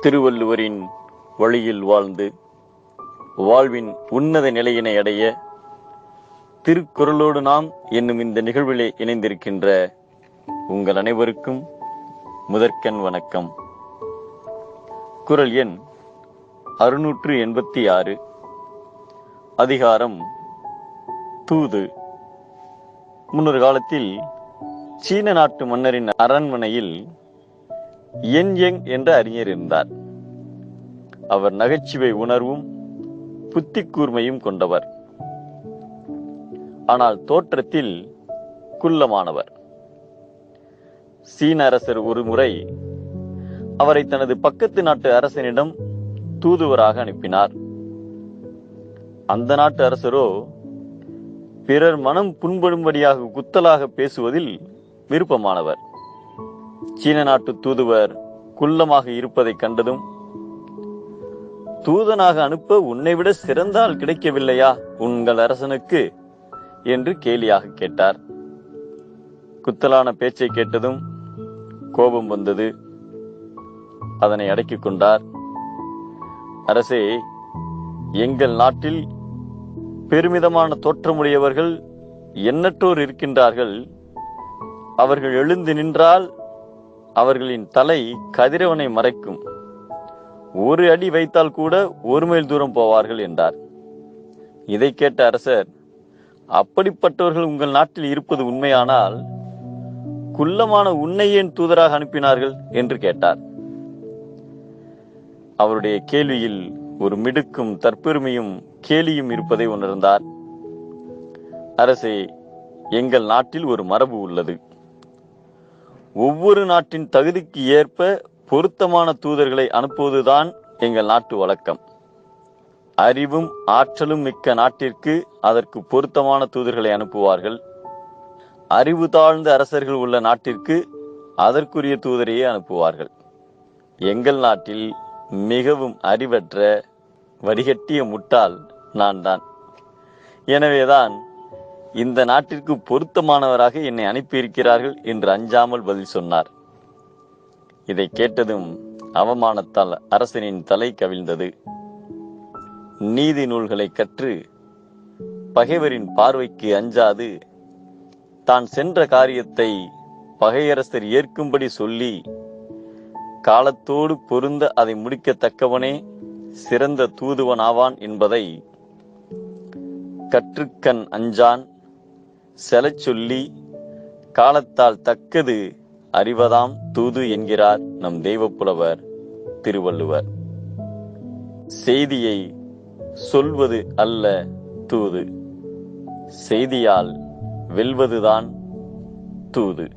திருவள்ளுவரின் வழியில் வாழ்ந்து வாழ்வின் உன்னத நிலையினை அடைய திருக்குறளோடு நாம் என்னும் இந்த நிகழ்விலே இணைந்திருக்கின்ற உங்கள் அனைவருக்கும் முதற்கண் வணக்கம். குரல் எண் அறுநூற்று எண்பத்தி ஆறு. அதிகாரம் தூது. முன்னொரு காலத்தில் சீன நாட்டு மன்னரின் அரண்மனையில் என் எங் என்ற அறிஞர் இருந்தார். அவர் நகைச்சுவை உணர்வும் புத்தி கூர்மையும் கொண்டவர். ஆனால் தோற்றத்தில் குள்ளமானவர். சீன அரசர் ஒரு முறை அவரை தனது பக்கத்து நாட்டு அரசனிடம் தூதுவராக அனுப்பினார். அந்த நாட்டு அரசரோ பிறர் மனம் புண்படும்படியாக குத்தலாக பேசுவதில் விருப்பமானவர். சீன நாட்டு தூதுவர் குள்ளமாக இருப்பதைக் கண்டதும் தூதனாக அனுப்ப உன்னை விட சிறந்த ஆள் கிடைக்கவில்லையா உங்கள் அரசனுக்கு? என்று கேலியாக கேட்டார். குத்தலான பேச்சை கேட்டதும் கோபம் வந்தது. அதனை அடக்கிக் கொண்டார். அரசே எங்கள் நாட்டில் பெருமிதமான தோற்றமுடையவர்கள் எண்ணற்றோர் இருக்கின்றார்கள். அவர்கள் எழுந்து நின்றால் அவர்களின் தலை கதிரவனை மறைக்கும். ஒரு அடி வைத்தால் கூட ஒரு மைல் தூரம் போவார்கள் என்றார். இதை கேட்ட அரசர் அப்படிப்பட்டவர்கள் உங்கள் நாட்டில் இருப்பது உண்மையானால் குள்ளமான உன்னை ஏன் தூதராக அனுப்பினார்கள்? என்று கேட்டார். அவருடைய கேள்வியில் ஒரு மிடுக்கும் தற்பெருமையும் கேலியும் இருப்பதை உணர்ந்தார். அரசே எங்கள் நாட்டில் ஒரு மரபு உள்ளது. ஒவ்வொரு நாட்டின் தகுதிக்கு ஏற்ப பொருத்தமான தூதர்களை அனுப்புவதுதான் எங்கள் நாட்டு வழக்கம். அறிவும் ஆற்றலும் மிக்க நாட்டிற்கு அதற்கு பொருத்தமான தூதர்களை அனுப்புவார்கள். அறிவு தாழ்ந்த அரசர்கள் உள்ள நாட்டிற்கு அதற்குரிய தூதரையே அனுப்புவார்கள். எங்கள் நாட்டில் மிகவும் அறிவற்ற வடிகட்டிய முட்டாள் நான் தான் எனவேதான் இந்த நாட்டிற்கு பொருத்தமானவராக என்னை அனுப்பியிருக்கிறார்கள் என்று அஞ்சாமல் பதில் சொன்னார். இதை கேட்டதும் அவமானத்தால் அரசனின் தலை கவிழ்ந்தது. நீதி நூல்களை கற்று பகைவரின் பார்வைக்கு அஞ்சாது. தான் சென்ற காரியத்தை பகையரசர் ஏற்கும்படி சொல்லி காலத்தோடு பொருந்த அதை முடிக்கத்தக்கவனே சிறந்த தூதுவனாவான் என்பதை கற்றுக்கண் அஞ்சான். செலச் சொல்லி காலத்தால் தக்கது அறிவதாம் தூது என்கிறார் நம் தெய்வப்புலவர் திருவள்ளுவர். செய்தியை சொல்வது அல்ல தூது. செய்தியால் வெல்வதுதான் தூது.